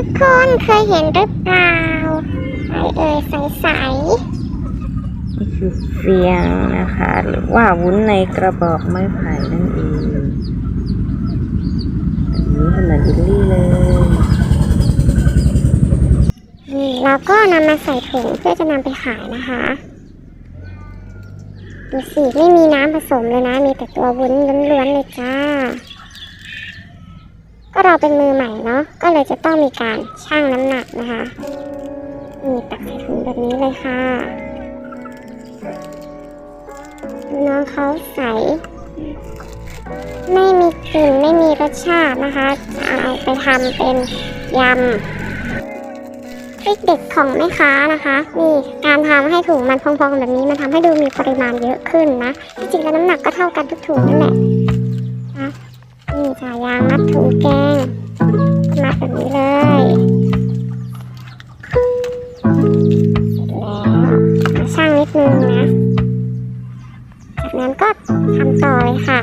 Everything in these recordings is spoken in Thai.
ทุกคนเคยเห็นหรือเปล่าอะไรเอ่ยใสนี่คือเฟียงนะคะ หรือว่าวุ้นในกระบอกไม้ไผ่นั่นเองอันนี้ขนาดยิลลี่เลยๆนี่เราก็นำมาใส่ถุงเพื่อจะนำไปขายนะคะดูสิไม่มีน้ำผสมเลยนะ มีแต่ตัววุ้นล้วนๆเลยจ้า ก็เราเป็นมือใหม่เนาะก็เลยจะต้องมีการชั่งน้ำหนักนะคะนี่ตักใส่ถุงแบบนี้เลยค่ะน้องเขาใส ไม่มีกลิ่นไม่มีรสชาตินะคะจะเอาไปทำเป็นยำทริคเด็ดของแม่ค้านะคะนี่การทำให้ถุงมันพองๆแบบนี้มันทำให้ดูมีปริมาณเยอะขึ้นนะที่จริงแล้วน้ำหนักก็เท่ากันทุกถุงนั่นแหละนะ นี่ค่ะยางมัดถุงแกงมัดแบบนี้เลยแล้วมาช่างนิดนึงนะ จากนั้นก็ทำต่อเลยค่ะ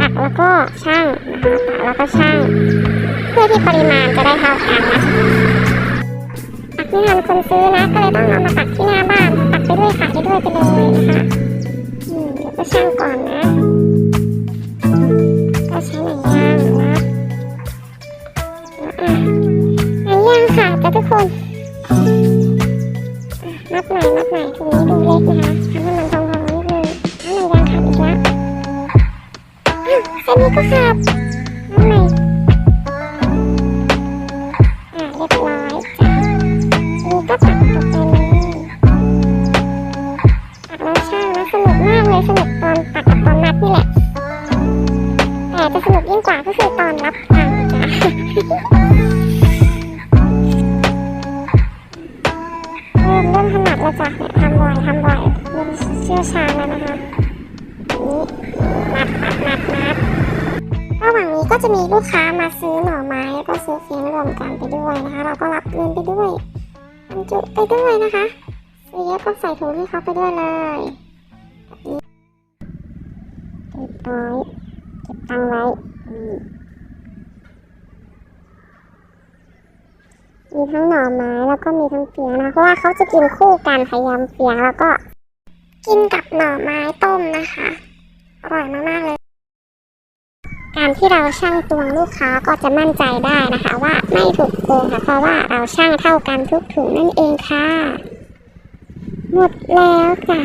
ตักแล้วก็ช่างนะคะตักแล้วก็ช่าง เพื่อที่ปริมาณจะได้เท่ากันนะตักไม่ทันคนซื้อนะ ก็เลยต้องเอามาตักที่หน้าบ้าน ตักไปด้วยขายไปด้วยไปเลยนะคะ อืมเดี๋ยวก็ช่างก่อนนะ ก็ใช้หนังยางนะอะหนังยางค่ะจ้ะทุกคนนับใหม่นับใหม่ตรงนี้ดูเล็กนะคะทำให้มันทองๆนิดนึงแล้วหนังยางขาดอีกแล้วเส้นนี้ก็ขาด จะสนุกยิ่งกว่าก็คือตอนรับตังจ้ะเริ่มเริ่มถนัดแล้วจ้ะเนี่ยทำบ่อยทำบ่อยเริ่มเชี่ยวชาญแล้วนะคะนี่นับนับนับนับระหว่างนี้ก็จะมีลูกค้ามาซื้อหน่อไม้แล้วก็ซื้อเฟียงรวมกันไปด้วยนะคะ เราก็รับเงินไปด้วยบรรจุไปด้วยนะคะซื้อเยอะก็ใส่ถุงให้เขาไปด้วยเลยนี้เรียบร้อย ตังไว้อืมมีทั้งหน่อไม้แล้วก็มีทั้งเฟียงนะเพราะว่าเขาจะกินคู่กันพยายามเฟียงแล้วก็กินกับหน่อไม้ต้มนะคะอร่อยมากๆเลย การที่เราช่างตวงลูกค้าก็จะมั่นใจได้นะคะ ว่าไม่ถูกโกงค่ะเพราะว่าเราช่างเท่ากันทุกถุงนั่นเองค่ะ หมดแล้วจ้ะ